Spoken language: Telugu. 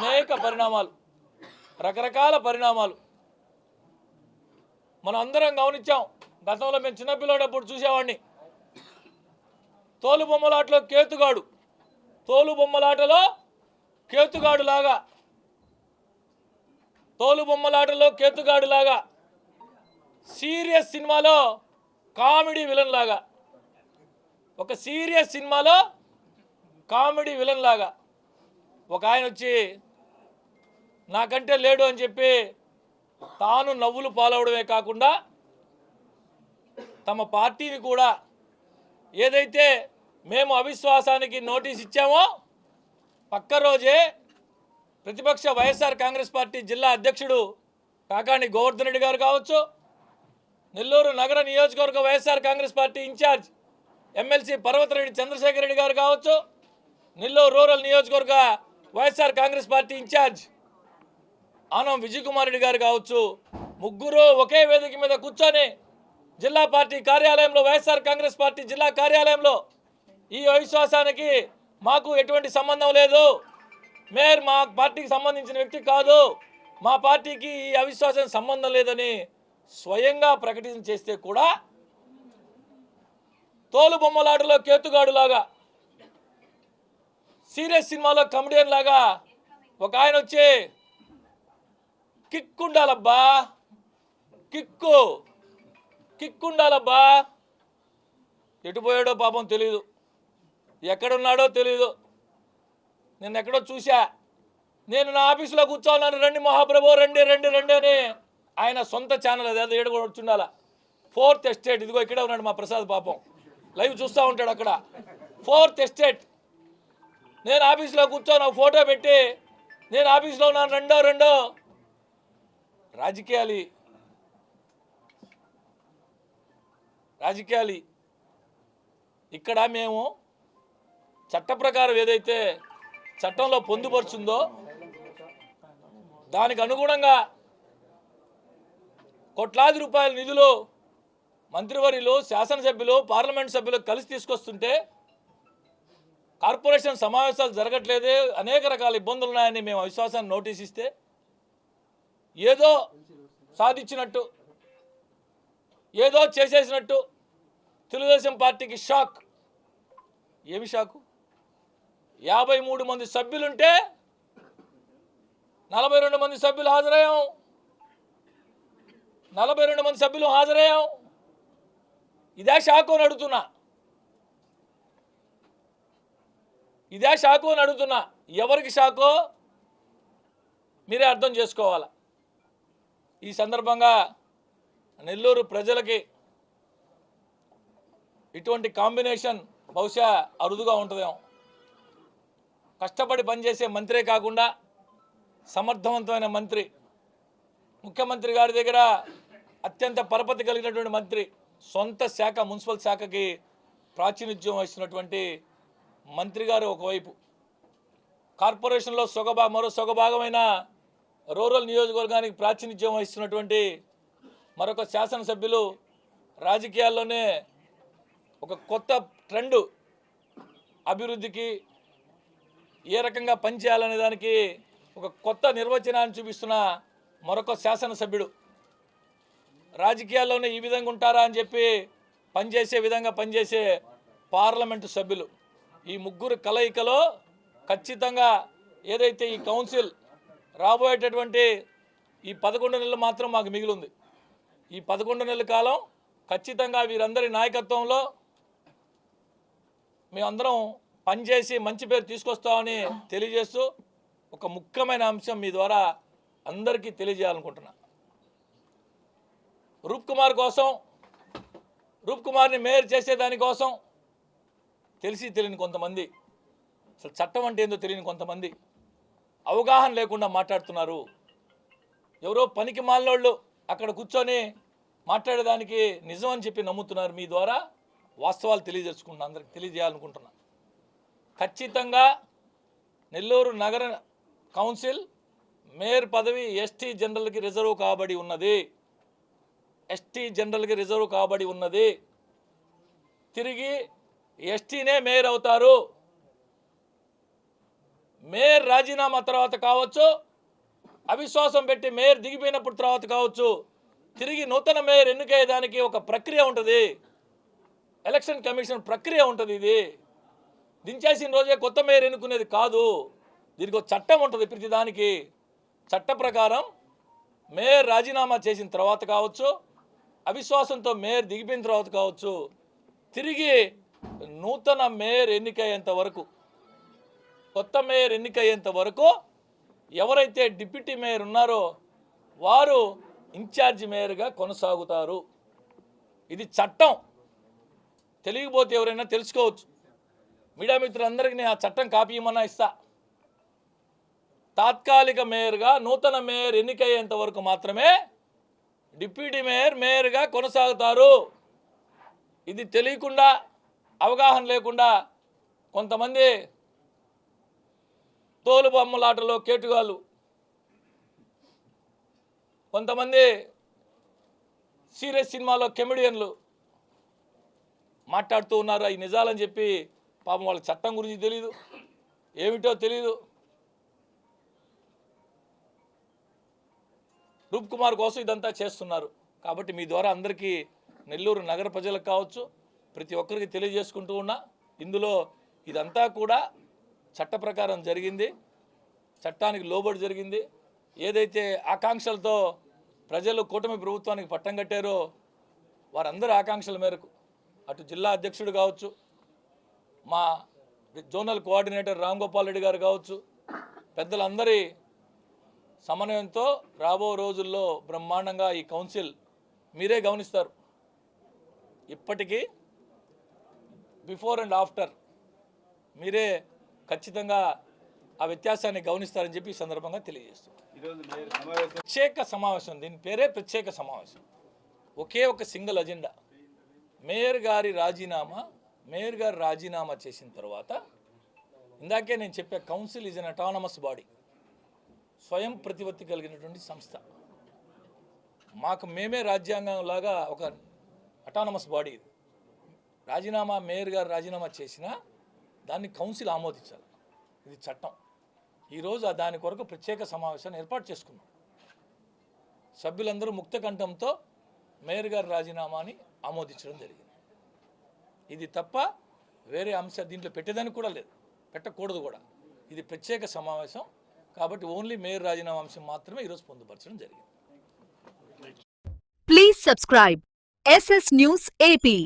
అనేక పరిణామాలు రకరకాల పరిణామాలు. మనం అందరం గమనించాం గతంలో మేము చిన్నపిల్లడప్పుడు చూసేవాడిని. తోలు బొమ్మలాటలో కేతుగాడు తోలు బొమ్మలాటలో కేతుగాడు లాగా తోలు బొమ్మలాటలో కేతుగాడు లాగా సీరియస్ సినిమాలో కామెడీ విలన్ లాగా ఒక సీరియస్ సినిమాలో కామెడీ విలన్ లాగా ఒక ఆయన వచ్చి నాకంటే లేడు అని చెప్పి తాను నవ్వులు పాలవడమే కాకుండా తమ పార్టీని కూడా ఏదైతే మేము అవిశ్వాసానికి నోటీస్ ఇచ్చామో పక్క రోజే ప్రతిపక్ష వైఎస్ఆర్ కాంగ్రెస్ పార్టీ జిల్లా అధ్యక్షుడు కాకాణి గోవర్ధన్ రెడ్డి గారు కావచ్చు నెల్లూరు నగర నియోజకవర్గ YSR Congress party in charge MLC Parvathareddy Chandrasekhar Reddy garu కావచ్చు నెల్లూరు రూరల్ నియోజకవర్గ YSR Congress party in charge Anam Vijay Kumar Reddy garu కావచ్చు. ముగ్గురు ఒకే వేదిక మీద కూర్చొని జిల్లా పార్టీ కార్యాలయంలో వైఎస్ఆర్ కాంగ్రెస్ పార్టీ జిల్లా కార్యాలయంలో ఈ అవిశ్వాసానికి మాకు ఎటువంటి సంబంధం లేదు. మేయర్ మా పార్టీకి సంబంధించిన వ్యక్తి కాదు. మా పార్టీకి ఈ అవిశ్వాసం సంబంధం లేదని స్వయంగా ప్రకటన చేస్తే కూడా తోలు బొమ్మలాటలో కేతుగాడు లాగా సీరియస్ సినిమాలో కమెడియన్ లాగా ఒక ఆయన వచ్చి కిక్ ఉండాలబ్బా కిక్కు. కిక్ ఉండాలబ్బా ఎటు పోయాడో పాపం తెలీదు. ఎక్కడున్నాడో తెలీదు. నేను ఎక్కడో చూశా. నేను నా ఆఫీసులో కూర్చోన్నాను. రండి మహాప్రభు రండి రండి రండి అని ఆయన సొంత ఛానల్ అది. అది ఏడు కూడా వచ్చుండాల. ఫోర్త్ ఎస్టేట్ ఇదిగో ఇక్కడే ఉన్నాడు మా ప్రసాద్ పాపం. లైవ్ చూస్తూ ఉంటాడు అక్కడ. ఫోర్త్ ఎస్టేట్ నేను ఆఫీస్లో కూర్చొని ఒక ఫోటో పెట్టి. నేను ఆఫీస్లో ఉన్నాను. రెండో రెండో. రాజకీయాలు. రాజకీయాలు. ఇక్కడ మేము చట్ట ప్రకారం ఏదైతే చట్టంలో పొందుపరుచుందో దానికి అనుగుణంగా కోట్లాది రూపాయల నిధులు మంత్రివర్యులు శాసనసభ్యులు పార్లమెంట్ సభ్యులు కలిసి తీసుకొస్తుంటే కార్పొరేషన్ సమావేశాలు జరగట్లేదు అనేక రకాల ఇబ్బందులు ఉన్నాయని మేము అవిశ్వాసాన్ని నోటీస్ ఇస్తే ఏదో సాధించినట్టు ఏదో చేసేసినట్టు తెలుగుదేశం పార్టీకి షాక్. ఏమి షాకు? యాభై మూడు మంది సభ్యులుంటే నలభై రెండు మంది సభ్యులు హాజరయ్యాం. నలభై రెండు మంది సభ్యులు హాజరయ్యాం. ఇదే షాకు అని అడుగుతున్నా. ఇదే షాకు అని అడుగుతున్నా. ఎవరికి షాకో? మీరే అర్థం చేసుకోవాలి? ఈ సందర్భంగా నెల్లూరు ప్రజలకి ఇటువంటి కాంబినేషన్ బహుశా అరుదుగా ఉంటుందేమో. కష్టపడి పనిచేసే మంత్రే కాకుండా సమర్థవంతమైన మంత్రి ముఖ్యమంత్రి గారి దగ్గర అత్యంత పరపతి కలిగినటువంటి మంత్రి సొంత శాఖ మున్సిపల్ శాఖకి ప్రాతినిధ్యం వహిస్తున్నటువంటి మంత్రి గారు ఒకవైపు. కార్పొరేషన్లో సొగభా మరో సొగభాగమైన రూరల్ నియోజకవర్గానికి ప్రాతినిధ్యం వహిస్తున్నటువంటి మరొక శాసనసభ్యులు రాజకీయాల్లోనే ఒక కొత్త ట్రెండ్ అభివృద్ధికి ఏ రకంగా పనిచేయాలనే దానికి ఒక కొత్త నిర్వచనాన్ని చూపిస్తున్న మరొక శాసనసభ్యుడు. రాజకీయాల్లోనే ఈ విధంగా ఉంటారా అని చెప్పి పనిచేసే విధంగా పనిచేసే పార్లమెంటు సభ్యులు. ఈ ముగ్గురు కలయికలో ఖచ్చితంగా ఏదైతే ఈ కౌన్సిల్ రాబోయేటటువంటి ఈ పదకొండు నెలలు మాత్రం మాకు మిగిలింది. ఈ పదకొండు నెలల కాలం ఖచ్చితంగా వీరందరి నాయకత్వంలో మేమందరం పనిచేసి మంచి పేరు తీసుకొస్తామని తెలియజేస్తూ ఒక ముఖ్యమైన అంశం మీ ద్వారా అందరికీ తెలియజేయాలనుకుంటున్నా. రూప్ కుమార్ కోసం రూప్ కుమార్ని మేయర్ చేసేదానికోసం తెలిసి తెలియని కొంతమంది అసలు చట్టం అంటే ఏందో తెలియని కొంతమంది అవగాహన లేకుండా మాట్లాడుతున్నారు. ఎవరో పనికి మాలోళ్ళు అక్కడ కూర్చొని మాట్లాడేదానికి నిజం అని చెప్పి నమ్ముతున్నారు మీ ద్వారా. వాస్తవాలు తెలియజేసుకుంటున్నా అందరికి తెలియజేయాలనుకుంటున్నా. ఖచ్చితంగా నెల్లూరు నగర కౌన్సిల్ మేయర్ పదవి ఎస్టీ జనరల్కి రిజర్వ్ కాబడి ఉన్నది. ఎస్టీ జనరల్కి రిజర్వ్ కాబడి ఉన్నది. తిరిగి ఎస్టీనే మేయర్ అవుతారు. మేయర్ రాజీనామా తర్వాత కావచ్చు అవిశ్వాసం పెట్టి మేయర్ దిగిపోయినప్పుడు తర్వాత కావచ్చు తిరిగి నూతన మేయర్ ఎన్నికయ్యేదానికి ఒక ప్రక్రియ ఉంటుంది. ఎలక్షన్ కమిషన్ ప్రక్రియ ఉంటుంది ఇది. దించేసిన రోజే కొత్త మేయర్ ఎన్నుకునేది కాదు. దీనికి ఒక చట్టం ఉంటుంది ప్రతిదానికి చట్ట ప్రకారం మేయర్ రాజీనామా చేసిన తర్వాత కావచ్చు అవిశ్వాసంతో మేయర్ దిగిపోయిన తర్వాత కావచ్చు తిరిగి నూతన మేయర్ ఎన్నికయ్యేంత వరకు కొత్త మేయర్ ఎన్నికయ్యేంత వరకు ఎవరైతే డిప్యూటీ మేయర్ ఉన్నారో వారు ఇన్ఛార్జి మేయర్గా కొనసాగుతారు. ఇది చట్టం. తెలియకపోతే ఎవరైనా తెలుసుకోవచ్చు. మీడియా మిత్రులందరికీ నేను ఆ చట్టం కాపీ ఇమ్మన్నా ఇస్తా. తాత్కాలిక మేయర్గా నూతన మేయర్ ఎన్నికయ్యేంత వరకు మాత్రమే డిప్యూటీ మేయర్ మేయర్గా కొనసాగుతారు. ఇది తెలియకుండా అవగాహన లేకుండా కొంతమంది తోలుబొమ్మలాటలో కేటుగాలు కేటుగాళ్ళు. కొంతమంది సీరియస్ సినిమాలో కెమెడియన్లు మాట్లాడుతూ ఉన్నారు. అవి నిజాలని చెప్పి పాపం వాళ్ళ చట్టం గురించి తెలియదు ఏమిటో తెలియదు రూప్ కుమార్ కోసం ఇదంతా చేస్తున్నారు. కాబట్టి మీ ద్వారా అందరికీ నెల్లూరు నగర ప్రజలకు కావచ్చు ప్రతి ఒక్కరికి తెలియజేసుకుంటూ ఉన్నా ఇందులో ఇదంతా కూడా చట్ట ప్రకారం జరిగింది. చట్టానికి లోబడి జరిగింది. ఏదైతే ఆకాంక్షలతో ప్రజలు కూటమి ప్రభుత్వానికి పట్టం కట్టారో వారందరి ఆకాంక్షల మేరకు అటు జిల్లా అధ్యక్షుడు కావచ్చు మా జోనల్ కోఆర్డినేటర్ రామ్ గోపాల్ రెడ్డి గారు కావచ్చు పెద్దలందరి సమన్వయంతో రాబో రోజుల్లో బ్రహ్మాండంగా ఈ కౌన్సిల్ మీరే గమనిస్తారు. ఇప్పటికీ బిఫోర్ అండ్ ఆఫ్టర్ మీరే ఖచ్చితంగా ఆ వ్యత్యాసాన్ని గమనిస్తారని చెప్పి ఈ సందర్భంగా సమావేశం ప్రత్యేక సమావేశం దీని పేరే ప్రత్యేక సమావేశం. ఒకే ఒక సింగిల్ అజెండా. మేయర్ గారి రాజీనామా మేయర్ గారు రాజీనామా చేసిన తర్వాత ఇందాకే నేను చెప్పే council is an autonomous body స్వయం ప్రతిపత్తి కలిగినటువంటి సంస్థ. మాకు మేమే రాజ్యాంగం లాగా ఒక అటానమస్ బాడీ ఇది రాజీనామా మేయర్ గారు రాజీనామా చేసినా దాన్ని కౌన్సిల్ ఆమోదించాలి. ఇది చట్టం. ఈరోజు దాని కొరకు ప్రత్యేక సమావేశాన్ని ఏర్పాటు చేసుకున్నాం. సభ్యులందరూ ముక్త కంఠంతో మేయర్ గారి రాజీనామాని ఆమోదించడం జరిగింది. ఇది తప్ప వేరే అంశం దీంట్లో పెట్టేదానికి కూడా లేదు. పెట్టకూడదు కూడా. ఇది ప్రత్యేక సమావేశం కాబట్టి ఓన్లీ మేయర్ రాజీనామా అంశం మాత్రమే ఈరోజు పొందుపరచడం జరిగింది. Please subscribe SS news AP